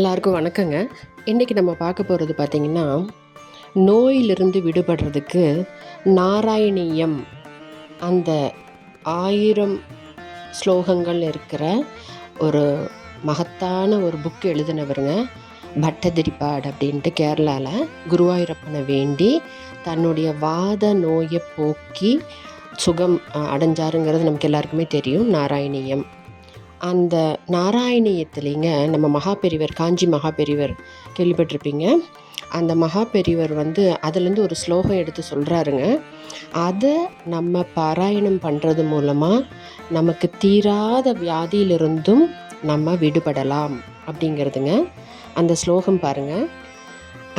எல்லாருக்கும் வணக்கங்க. இன்றைக்கி நம்ம பார்க்க போகிறது பார்த்திங்கன்னா நோயிலிருந்து விடுபடுறதுக்கு நாராயணியம். அந்த ஆயிரம் ஸ்லோகங்கள் இருக்கிற ஒரு மகத்தான ஒரு புக் எழுதினவருங்க பட்டதிரிப்பாடு அப்படின்ட்டு கேரளாவில் குருவாயூரப்பனை வேண்டி தன்னுடைய வாத நோயை போக்கி சுகம் அடைஞ்சாருங்கிறது நமக்கு எல்லாருக்குமே தெரியும் நாராயணியம். அந்த நாராயணியத்துலேங்க நம்ம மகாபெரிவர் காஞ்சி மகாபெரிவர் கேள்விப்பட்டிருப்பீங்க. அந்த மகாபெரிவர் வந்து அதுலேருந்து ஒரு ஸ்லோகம் எடுத்து சொல்கிறாருங்க அதை நம்ம பாராயணம் பண்ணுறது மூலமாக நமக்கு தீராத வியாதியிலிருந்தும் நம்ம விடுபடலாம் அப்படிங்கிறதுங்க. அந்த ஸ்லோகம் பாருங்கள்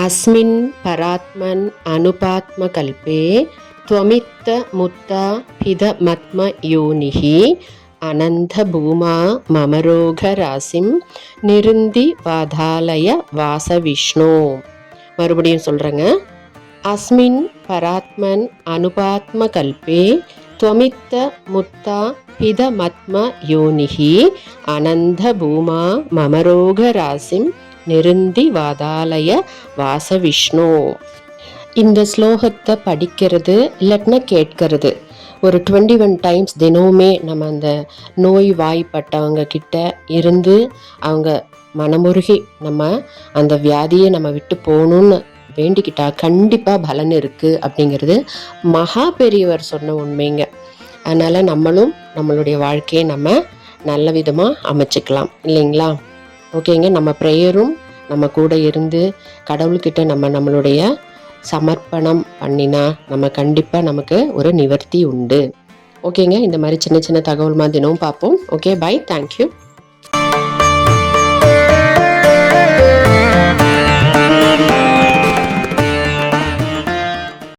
அஸ்மின் பராத்மன் அனுபாத்ம கல்பே துவமித்த முத்தா பித மத்ம யோனிகி பூமா மமரோகராசிம் நிருந்தி வாதாலய வாச விஷ்ணு மறுபடியும் சொல்கிறேங்க அஸ்மின் பராத்மன் அனுபாத்ம கல்பே त्वमित्त முத்தா பிதமத்ம யோனிஹி அனந்த பூமா மமரோகராசிம் நிருந்தி வாதாலய வாச விஷ்ணு இந்த ஸ்லோகத்தை படிக்கிறது இல்லாட்டினா கேட்கறது ஒரு டுவெண்ட்டி ஒன் டைம்ஸ் தினமுமே நம்ம அந்த நோய் வாய்ப்பட்டவங்க கிட்ட இருந்து அவங்க மனமுருகி நம்ம அந்த வியாதியை நம்ம விட்டு போகணும்னு வேண்டிக்கிட்டா கண்டிப்பாக பலன் இருக்குது அப்படிங்கிறது மகா பெரியவர் சொன்ன உண்மைங்க. அதனால் நம்மளும் நம்மளுடைய வாழ்க்கையை நம்ம நல்ல விதமாக அமைச்சுக்கலாம். இல்லைங்களா? ஓகேங்க. நம்ம ப்ரேயரும் நம்ம கூட இருந்து கடவுள்கிட்ட நம்ம நம்மளுடைய சமர்ப்பணம் பண்ணினா நம்ம கண்டிப்பாக நமக்கு ஒரு நிவர்த்தி உண்டு. ஓகேங்க இந்த மாதிரி சின்ன சின்ன தகவல் மாதிரி தினமும் பார்ப்போம். Okay bye thank you